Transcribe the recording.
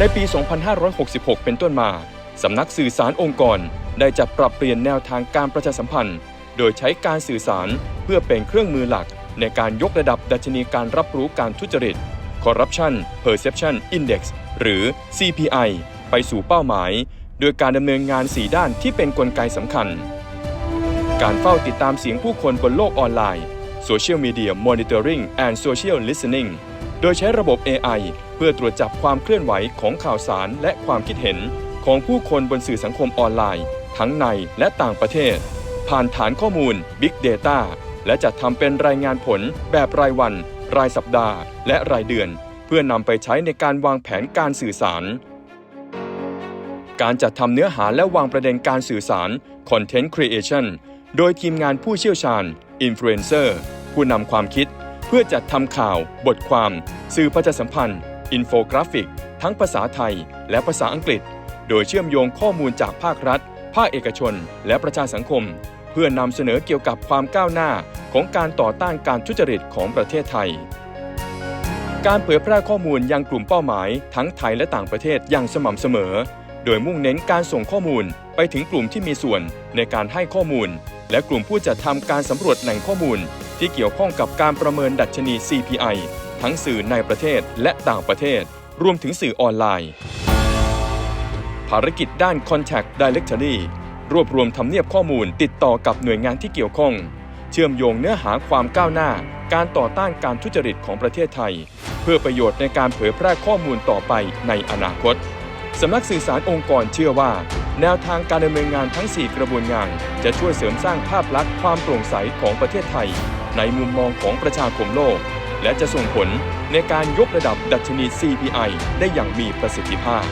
ในปี 2566 เป็นต้นมา สำนักสื่อสารองค์กร ได้จัดปรับเปลี่ยนแนวทางการประชาสัมพันธ์ โดยใช้การสื่อสารเพื่อเป็นเครื่องมือหลัก ในการยกระดับดัชนีการรับรู้การทุจริต Corruption Perception Index หรือ CPI ไปสู่เป้าหมาย โดยการดำเนินงาน 4 ด้านที่เป็นนกลไกสำคัญ การเฝ้าติดตามเสียงผู้คนบนโลกออนไลน์ Social Media Monitoring and Social Listening โดยใช้ระบบ AI เพื่อตรวจจับความเคลื่อนไหวของข่าวสารและความคิดเห็น ของผู้คนบนสื่อสังคมออนไลน์ ทั้งในและต่างประเทศ ผ่านฐานข้อมูล Big Data และจัดทำเป็นรายงานผลแบบรายวัน รายสัปดาห์ และรายเดือน เพื่อนำไปใช้ในการวางแผนการสื่อสาร การจัดทำเนื้อหาและวางประเด็นการสื่อสาร Content Creation โดยทีมงานผู้เชี่ยวชาญ Influencer ผู้นำความคิด เพื่อจัดทำข่าว บทความ สื่อประชาสัมพันธ์ อินโฟกราฟิก ทั้งภาษาไทย และภาษาอังกฤษ โดยเชื่อมโยงข้อมูลจากภาครัฐ ภาคเอกชน และประชาสังคม เพื่อนำเสนอเกี่ยวกับความก้าวหน้าของการต่อต้านการทุจริตของประเทศไทย การเผยแพร่ข้อมูลยังกลุ่มเป้าหมาย ทั้งไทยและต่างประเทศอย่างสม่ำเสมอ โดยมุ่งเน้นการส่งข้อมูลไปถึงกลุ่มที่มีส่วนในการให้ข้อมูล และกลุ่มผู้จัดทำการสำรวจแหล่งข้อมูล ที่เกี่ยวข้องกับการประเมินดัชนี CPI ทั้งสื่อในประเทศและต่างประเทศ รวมถึงสื่อออนไลน์ ภารกิจด้าน Contact Directory รวบรวมทำเนียบข้อมูลติดต่อกับหน่วยงานที่เกี่ยวข้อง เชื่อมโยงเนื้อหาความก้าวหน้า การต่อต้านการทุจริตของประเทศไทย เพื่อประโยชน์ในการเผยแพร่ข้อมูลต่อไปในอนาคตสำนักสื่อสารองค์กรเชื่อว่า แนวทางการดำเนินงานทั้ง 4 กระบวนงาน จะช่วยเสริมสร้างภาพลักษณ์ความโปร่งใสของประเทศไทย ในมุมมองของประชาคมโลก และจะส่งผลในการยกระดับดัชนี CPI ได้อย่างมีประสิทธิภาพ